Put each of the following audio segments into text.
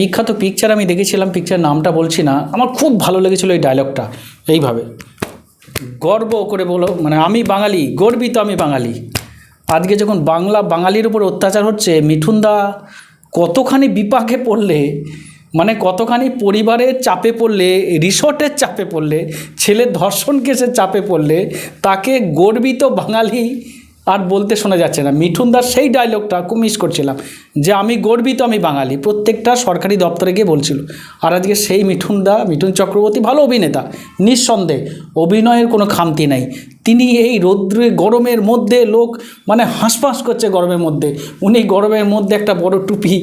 বিখ্যাত পিকচার আমি দেখেছিলাম পিকচার নামটা বলছি না, আমার খুব ভালো লেগেছিল এই ডায়লগটা এইভাবে। গর্ব করে বলো মানে আমি বাঙালি, গর্বিত আমি বাঙালি। আজকে যখন বাংলা বাঙালির উপর অত্যাচার হচ্ছে মিঠুনদা কতখানি বিপাকে পড়লে মানে কতখানি পরিবারের চাপে পড়লে, রিসর্টের চাপে পড়লে ছেলে ধর্ষণ কেসের চাপে পড়লে, তাকে গর্বিত বাঙালি আর বলতে শোনা যাচ্ছে না। মিঠুনদার সেই ডায়লগটা খুব মিস করছিলাম। যে আমি গর্বিত আমি বাঙালি। প্রত্যেকটা সরকারি দপ্তরে গিয়ে বলছিল, আর আজকে সেই মিঠুন দা, মিঠুন চক্রবর্তী ভালো অভিনেতা। নিঃসন্দেহে অভিনয়ের কোনো খামতি নাই। তিনি এই রৌদ্রে গরমের মধ্যে লোক মানে হাঁসফাঁস করছে গরমের মধ্যে। উনি গরমের মধ্যে একটা বড় টুপি,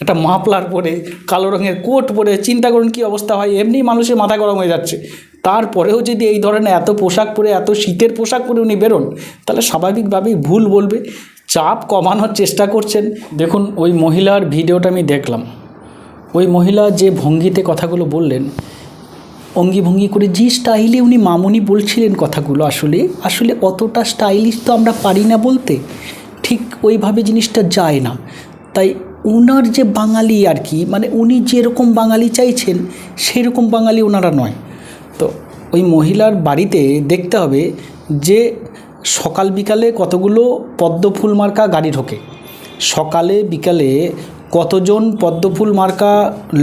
একটা মাফলার পরে, কালো রঙের কোট পরে, চিন্তা করুন কী অবস্থা হয়, এমনি মানুষের মাথা গরম হয়ে যাচ্ছে। তারপরেও যদি এই ধরনের এত পোশাক পরে, এত শীতের পোশাক পরে উনি বেরোন, তাহলে স্বাভাবিকভাবেই ভুল বলবে। চাপ কমানোর চেষ্টা করছেন। দেখুন, ওই মহিলার ভিডিওটা আমি দেখলাম। ওই মহিলা যে ভঙ্গিতে কথাগুলো বললেন, অঙ্গি ভঙ্গি করে যে স্টাইলে উনি মামুনি বলছিলেন কথাগুলো, আসলে আসলে অতটা স্টাইলিশ তো আমরা পারি না বলতে। ঠিক ওইভাবে জিনিসটা যায় না। তাই ওনার যে বাঙালি আর কি মানে উনি যেরকম বাঙালি চাইছেন, সেরকম বাঙালি ওনারা নয়। তো ওই মহিলার বাড়িতে দেখতে হবে যে সকাল বিকালে কতগুলো পদ্মফুল মার্কা গাড়ি ঢোকে। সকালে বিকালে কতজন পদ্মফুল মার্কা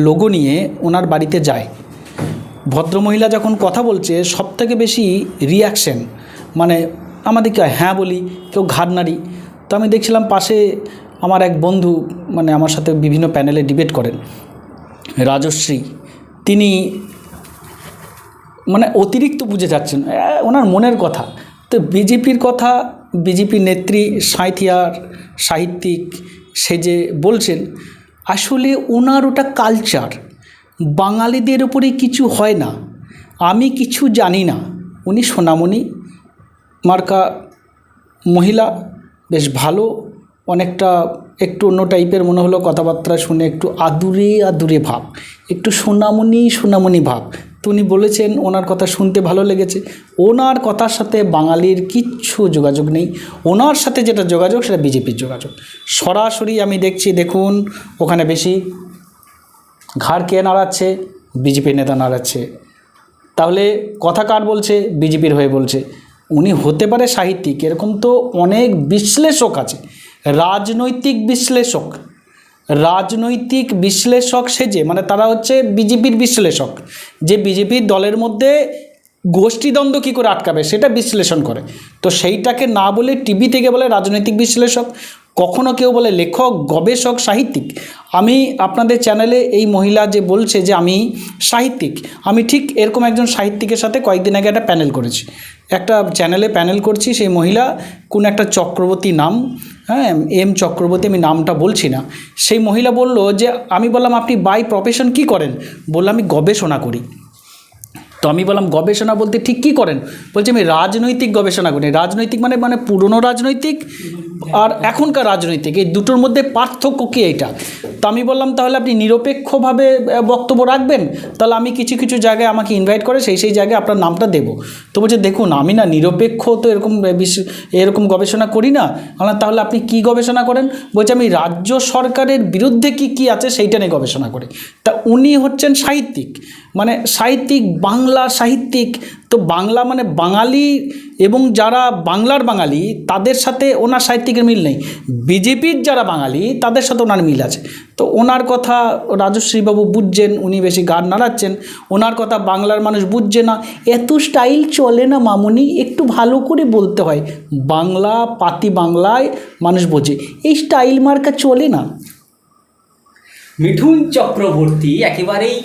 লোগো নিয়ে ওনার বাড়িতে যায়। ভদ্রমহিলা যখন কথা বলছে সব থেকে বেশি রিয়াকশন মানে আমাদের কেউ হ্যাঁ বলি, কেউ ঘাড় নাড়ি। তো আমি দেখছিলাম পাশে আমার এক বন্ধু মানে আমার সাথে বিভিন্ন প্যানেলে ডিবেট করেন, রাজশ্রী। তিনি মানে অতিরিক্ত বুঝে যাচ্ছেন। ওনার মনের কথা। তো বিজেপির কথা, বিজেপি নেত্রী সাঁথিয়ার সাহিত্যিক সে যে বলছেন, আসলে ওনার ওটা কালচার বাঙালিদের উপরে কিছু হয় না। আমি কিছু জানি না। উনি সোনামণি মার্কা মহিলা, বেশ ভালো, অনেকটা একটু অন্য টাইপের মনে হলো কথাবার্তা শুনে একটু আদুরে আদুরে ভাব। একটু সোনামণি সোনামণি ভাব। উনি বলেছেন, ওনার কথা শুনতে ভালো লেগেছে। ওনার কথার সাথে বাঙালির কিচ্ছু যোগাযোগ নেই। ওনার সাথে যেটা যোগাযোগ, সেটা বিজেপির যোগাযোগ। সরাসরি আমি দেখছি, দেখুন, ওখানে বেশি ঘাড় কে নাড়াচ্ছে বিজেপি নেতা নাড়াচ্ছে। তাহলে কথা কার বলছে? বিজেপির হয়ে বলছে। উনি হতে পারে সাহিত্যিক, এরকম তো অনেক বিশ্লেষক আছে। রাজনৈতিক বিশ্লেষক। রাজনৈতিক বিশ্লেষক সেজে মানে তারা হচ্ছে বিজেপির বিশ্লেষক, যে বিজেপির দলের মধ্যে গোষ্ঠীদ্বন্দ্ব কী করে আটকাবে সেটা বিশ্লেষণ করে। তো সেইটাকে না বলে টিভি থেকে বলে রাজনৈতিক বিশ্লেষক, কখনো কেউ বলে লেখক, গবেষক, সাহিত্যিক। আমি আপনাদের চ্যানেলে এই মহিলা যে বলছে যে আমি সাহিত্যিক, আমি ঠিক এরকম একজন সাহিত্যিকের সাথে কয়েকদিন আগে একটা প্যানেল করেছি। একটা চ্যানেলে প্যানেল করছি সেই মহিলা, কোন একটা চক্রবর্তী নাম হ্যাঁ এম চক্রবর্তী আমি নামটা বলছি না। সেই মহিলা বলল যে, আমি বললাম, আপনি বাই প্রফেশন কি করেন? বললাম আমি গবেষণা করি। তো আমি বললাম গবেষণা বলতে ঠিক কী করেন? বলছে আমি রাজনৈতিক গবেষণা করি। রাজনৈতিক মানে মানে পুরনো রাজনৈতিক আর এখনকার রাজনৈতিক। এই দুটোর মধ্যে পার্থক্য কী এইটা? তো আমি বললাম তাহলে আপনি নিরপেক্ষভাবে বক্তব্য রাখবেন। তাহলে আমি কিছু কিছু জায়গায় আমাকে ইনভাইট করে সেই সেই জায়গায় আপনার নামটা দেবো। তো বলছে দেখুন আমি না নিরপেক্ষ তো এরকম এরকম গবেষণা করি না। বললাম, তাহলে আপনি কি গবেষণা করেন? বলছে আমি রাজ্য সরকারের বিরুদ্ধে কি কি আছে সেইটা নিয়ে গবেষণা করি। তা উনি হচ্ছেন সাহিত্যিক। মানে সাহিত্যিক, বাংলা সাহিত্যিক। তো বাংলা মানে বাঙালি এবং যারা বাংলার বাঙালি, তাদের সাথে ওনার সাহিত্যিকের মিল নেই। বিজেপির যারা বাঙালি, তাদের সাথে ওনার মিল আছে। তো ওনার কথা রাজশ্রীবাবু বুঝছেন, উনি বেশি গান নাড়াচ্ছেন। ওনার কথা বাংলার মানুষ বুঝছে না। এত স্টাইল চলে না মামুনি, একটু ভালো করে বলতে হয়। বাংলা, পাতি বাংলায় মানুষ বোঝে। এই স্টাইল মার্কা চলে না। মিঠুন চক্রবর্তী একেবারেই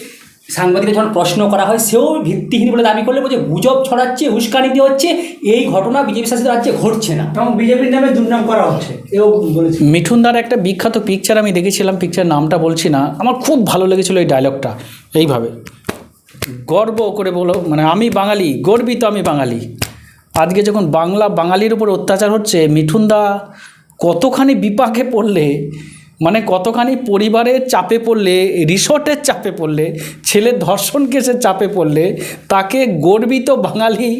সাংবাদিকের যখন প্রশ্ন করা হয় সেও ভিত্তিহীন বলে দাবি করলে বলছে গুজব ছড়াচ্ছে উস্কানি দিয়ে হচ্ছে এই ঘটনা বিজেপি শাসিত রাজ্যে ঘটছে না। এবং বিজেপির নামে দুর্নাম করা হচ্ছে এও বলেছে। মিঠুনদার একটা বিখ্যাত পিকচার আমি দেখেছিলাম পিকচার নামটা বলছি না আমার খুব ভালো লেগেছিল এই ডায়লগটা এইভাবে। গর্ব করে বলো মানে আমি বাঙালি গর্বিত আমি বাঙালি। আজকে যখন বাংলা বাঙালির উপর অত্যাচার হচ্ছে মিঠুন দা কতখানি বিপাকে পড়লে মানে কতখানি পরিবারের চাপে পড়লে, রিসর্টের চাপে পড়লে, ছেলের ধর্ষণ কেসের চাপে পড়লে, তাকে গর্বিত বাঙালি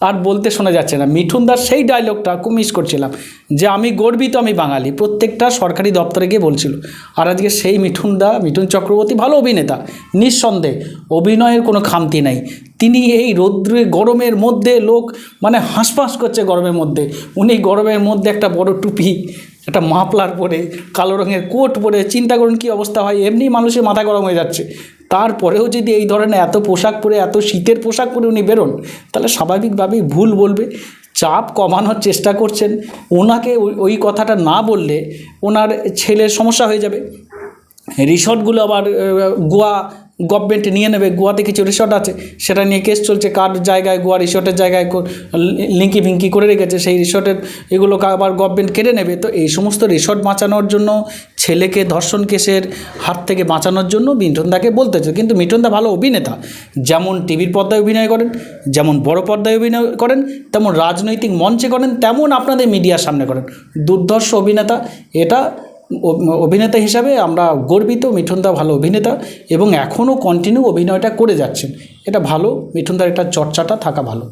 আর বলতে শোনা যাচ্ছে না। মিঠুন দাস সেই ডায়লগটা খুব মিস করছিলাম, যে আমি গর্বিত আমি বাঙালি, প্রত্যেকটা সরকারি দপ্তরে গিয়ে বলছিল। আর আজকে সেই মিঠুন দা, মিঠুন চক্রবর্তী ভালো অভিনেতা, নিঃসন্দেহে অভিনয়ের কোনো খামতি নাই। তিনি এই রৌদ্রে গরমের মধ্যে লোক মানে হাঁসফাঁস করছে গরমের মধ্যে। উনি গরমের মধ্যে একটা বড় টুপি একটা মাফলার পরে, কালো রঙের কোট পরে চিন্তা করুন কী অবস্থা হয়, এমনি মানুষের মাথা গরম হয়ে যাচ্ছে। তারপরেও যদি এই ধরনের এত পোশাক পরে, এত শীতের পোশাক পরে উনি বেরোন, তাহলে স্বাভাবিকভাবেই ভুল বলবে। চাপ কমানোর চেষ্টা করছেন। ওনাকে ওই কথাটা না বললে ওনার ছেলের সমস্যা হয়ে যাবে। রিসর্টগুলো আবার গোয়া গভর্নমেন্ট নিয়ে নেবে, গোয়াতে কিছু রিসর্ট আছে, সেটা নিয়ে কেস চলছে, কার জায়গায় গোয়া রিসর্টের জায়গায় লিঙ্কি ভিঙ্কি করে রেখেছে, সেই রিসর্টের এগুলো আবার গভর্নমেন্ট কেড়ে নেবে। তো এই সমস্ত রিসর্ট বাঁচানোর জন্য, ছেলেকে ধর্ষণ কেসের হাত থেকে বাঁচানোর জন্য মিঠুনদাকে বলতেছে। কিন্তু মিঠুনদা ভালো অভিনেতা। যেমন টিভির পর্দায় অভিনয় করেন, যেমন বড় পর্দায় অভিনয় করেন, তেমন রাজনৈতিক মঞ্চে করেন, তেমন আপনাদের মিডিয়ার সামনে করেন। দুর্ধর্ষ অভিনেতা, এটা অভিনেতা হিসাবে আমরা গর্বিত মিঠুনদা ভালো অভিনেতা এবং এখনও কন্টিনিউ অভিনয়টা করে যাচ্ছেন। এটা ভালো, মিঠুনদার এটা চর্চাটা থাকা ভালো।